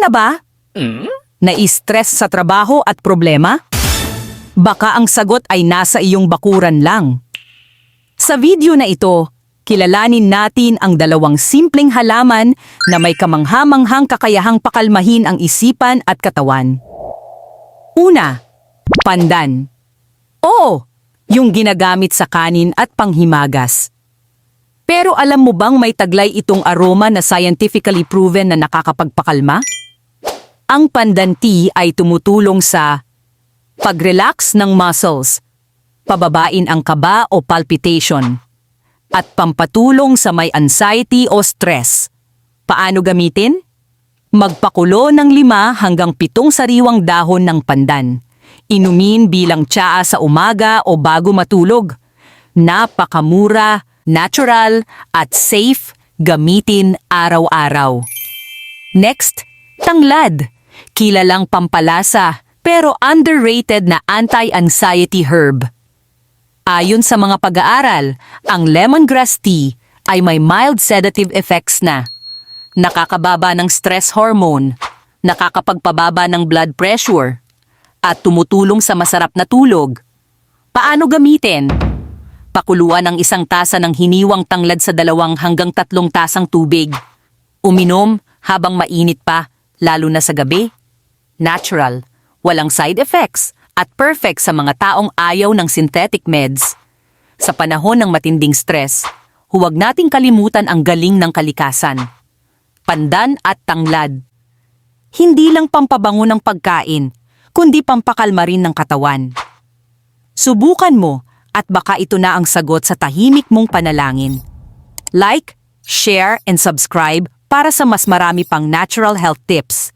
na ba? Na-stress sa trabaho at problema? Baka ang sagot ay nasa iyong bakuran lang. Sa video na ito, kilalanin natin ang dalawang simpleng halaman na may kamanghamanghang kakayahang pakalmahin ang isipan at katawan. Una, pandan. Oo, yung ginagamit sa kanin at panghimagas. Pero alam mo bang may taglay itong aroma na scientifically proven na nakakapagpakalma? Ang pandan tea ay tumutulong sa pag-relax ng muscles, pababain ang kaba o palpitation, at pampatulong sa may anxiety o stress. Paano gamitin? Magpakulo ng lima hanggang pitong sariwang dahon ng pandan. Inumin bilang tsaa sa umaga o bago matulog. Napakamura, natural, at safe gamitin araw-araw. Next, tanglad. Kilalang pampalasa pero underrated na anti-anxiety herb. Ayon sa mga pag-aaral, ang lemongrass tea ay may mild sedative effects na. Nakakababa ng stress hormone, nakakapagpababa ng blood pressure, at tumutulong sa masarap na tulog. Paano gamitin? Pakuluan ang isang tasa ng hiniwang tanglad sa dalawang hanggang tatlong tasang tubig. Uminom habang mainit pa, lalo na sa gabi. Natural, walang side effects, at perfect sa mga taong ayaw ng synthetic meds. Sa panahon ng matinding stress, huwag nating kalimutan ang galing ng kalikasan. Pandan at tanglad. Hindi lang pampabango ng pagkain, kundi pampakalma rin ng katawan. Subukan mo at baka ito na ang sagot sa tahimik mong panalangin. Like, share, and subscribe para sa mas marami pang natural health tips.